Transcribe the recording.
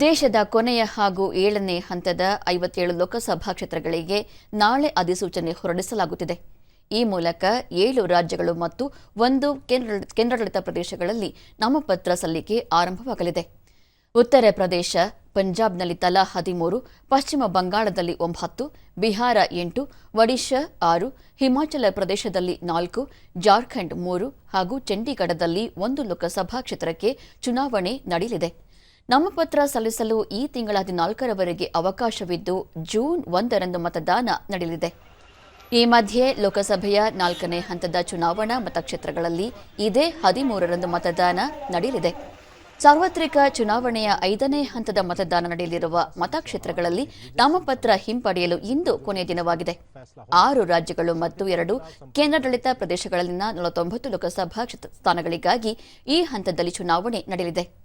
ದೇಶದ ಕೊನೆಯ ಹಾಗೂ ಏಳನೇ ಹಂತದ ಐವತ್ತೇಳು ಲೋಕಸಭಾ ಕ್ಷೇತ್ರಗಳಿಗೆ ನಾಳೆ ಅಧಿಸೂಚನೆ ಹೊರಡಿಸಲಾಗುತ್ತಿದೆ. ಈ ಮೂಲಕ ಏಳು ರಾಜ್ಯಗಳು ಮತ್ತು ಒಂದು ಕೇಂದ್ರಾಡಳಿತ ಪ್ರದೇಶಗಳಲ್ಲಿ ನಾಮಪತ್ರ ಸಲ್ಲಿಕೆ ಆರಂಭವಾಗಲಿದೆ. ಉತ್ತರ ಪ್ರದೇಶ, ಪಂಜಾಬ್ನಲ್ಲಿ ತಲಾ ಹದಿಮೂರು, ಪಶ್ಚಿಮ ಬಂಗಾಳದಲ್ಲಿ ಒಂಬತ್ತು, ಬಿಹಾರ ಎಂಟು, ಒಡಿಶಾ ಆರು, ಹಿಮಾಚಲ ಪ್ರದೇಶದಲ್ಲಿ ನಾಲ್ಕು, ಜಾರ್ಖಂಡ್ ಮೂರು ಹಾಗೂ ಚಂಡೀಗಢದಲ್ಲಿ ಒಂದು ಲೋಕಸಭಾ ಕ್ಷೇತ್ರಕ್ಕೆ ಚುನಾವಣೆ ನಡೆಯಲಿದೆ. ನಾಮಪತ್ರ ಸಲ್ಲಿಸಲು ಈ ತಿಂಗಳ ಹದಿನಾಲ್ಕರವರೆಗೆ ಅವಕಾಶವಿದ್ದು ಜೂನ್ ಒಂದರಂದು ಮತದಾನ ನಡೆಯಲಿದೆ. ಈ ಮಧ್ಯೆ ಲೋಕಸಭೆಯ ನಾಲ್ಕನೇ ಹಂತದ ಚುನಾವಣಾ ಮತಕ್ಷೇತ್ರಗಳಲ್ಲಿ ಇದೇ ಹದಿಮೂರರಂದು ಮತದಾನ ನಡೆಯಲಿದೆ. ಸಾರ್ವತ್ರಿಕ ಚುನಾವಣೆಯ ಐದನೇ ಹಂತದ ಮತದಾನ ನಡೆಯಲಿರುವ ಮತಕ್ಷೇತ್ರಗಳಲ್ಲಿ ನಾಮಪತ್ರ ಹಿಂಪಡೆಯಲು ಇಂದು ಕೊನೆಯ ದಿನವಾಗಿದೆ. ಆರು ರಾಜ್ಯಗಳು ಮತ್ತು ಎರಡು ಕೇಂದ್ರಾಡಳಿತ ಪ್ರದೇಶಗಳಲ್ಲಿನ ನಲವತ್ತೊಂಬತ್ತು ಲೋಕಸಭಾ ಸ್ಥಾನಗಳಿಗಾಗಿ ಈ ಹಂತದಲ್ಲಿ ಚುನಾವಣೆ ನಡೆಯಲಿದೆ.